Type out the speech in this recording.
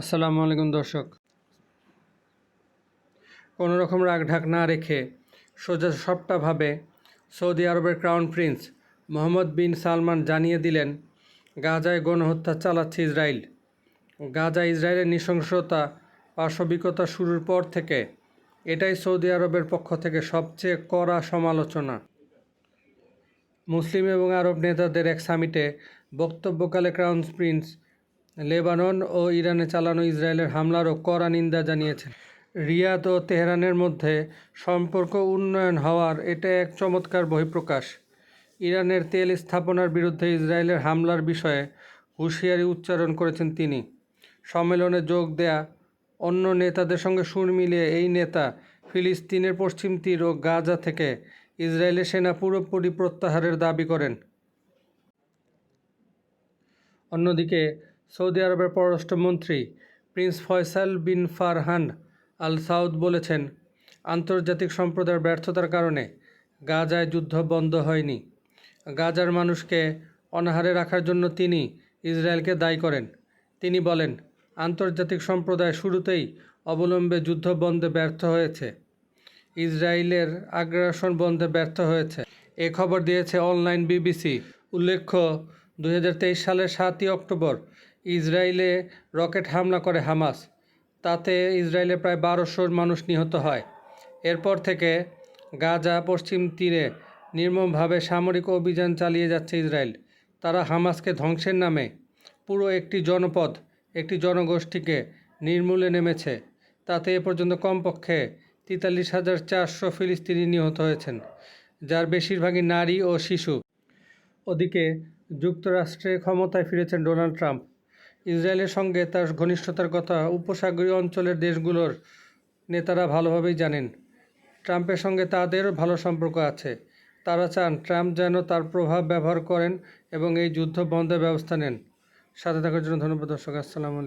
আসসালামু আলাইকুম দর্শক। কোনো রকম রাগঢাক না রেখে সোজা সবটাভাবে সৌদি আরবের crown prince Mohammed bin Salman জানিয়ে দিলেন, গাজায় গণহত্যা চালাচ্ছে ইসরায়েল গাজা ইসরায়েলের নৃশংসতা, পাশবিকতা শুরুর পর থেকে এটাই সৌদি আরবের পক্ষ থেকে সবচেয়ে কড়া সমালোচনা। মুসলিম এবং আরব নেতাদের এক সামিটে বক্তব্যকালে ক্রাউন প্রিন্স লেবানন ও ইরানে চালানো ইসরায়েলের হামলারও কড়া নিন্দা জানিয়েছেন। রিয়াদ ও তেহরানের মধ্যে সম্পর্ক উন্নয়ন হওয়ার এটা এক চমৎকার বহিঃপ্রকাশ। ইরানের তেল স্থাপনার বিরুদ্ধে ইসরায়েলের হামলার বিষয়ে হুঁশিয়ারি উচ্চারণ করেছেন তিনি। সম্মেলনে যোগ দেয়া অন্য নেতাদের সঙ্গে সুর মিলিয়ে এই নেতা ফিলিস্তিনের পশ্চিম তীর ও গাজা থেকে ইসরায়েলের সেনা পুরোপুরি প্রত্যাহারের দাবি করেন। অন্যদিকে সৌদি আরবের পররাষ্ট্রমন্ত্রী prince Faisal bin Farhan Al Saud বলেছেন, আন্তর্জাতিক সম্প্রদায়ের ব্যর্থতার কারণে গাজায় যুদ্ধ বন্ধ হয়নি। গাজার মানুষকে অনাহারে রাখার জন্য তিনি ইসরায়েলকে দায়ী করেন। তিনি বলেন, আন্তর্জাতিক সম্প্রদায় শুরুতেই অবলম্বে যুদ্ধ বন্ধে ব্যর্থ হয়েছে। ইসরায়েলের আগ্রাসন বন্ধে ব্যর্থ হয়েছে। এ খবর দিয়েছে অনলাইন বিবিসি। উল্লেখ্য দু হাজার তেইশ সালের সাতই অক্টোবর ইসরায়েলে রকেট হামলা করে হামাস। তাতে ইসরায়েলে প্রায় বারোশো মানুষ নিহত হয়। এরপর থেকে গাজা পশ্চিম তীরে নির্মমভাবে সামরিক অভিযান চালিয়ে যাচ্ছে ইসরায়েল। তারা হামাসকে ধ্বংসের নামে পুরো একটি জনপদ, একটি জনগোষ্ঠীকে নির্মূলে নেমেছে। তাতে এ পর্যন্ত কমপক্ষে তেতাল্লিশ হাজার চারশো ফিলিস্তিনি নিহত হয়েছেন, যার বেশিরভাগই নারী ও শিশু। ওদিকে যুক্তরাষ্ট্রে ক্ষমতায় ফিরেছেন ডোনাল্ড ট্রাম্প। ইসরায়েলের সঙ্গে তার ঘনিষ্ঠতার কথা উপসাগরীয় অঞ্চলের দেশগুলোর নেতারা ভালোভাবেই জানেন। ট্রাম্পের সঙ্গে তাদের ভালো সম্পর্ক আছে। তারা চান ট্রাম্প যেন তার প্রভাব ব্যবহার করেন এবং এই যুদ্ধ বন্ধের ব্যবস্থা নেন। সাথে থাকার জন্য ধন্যবাদ দর্শক, আসসালামু আলাইকুম।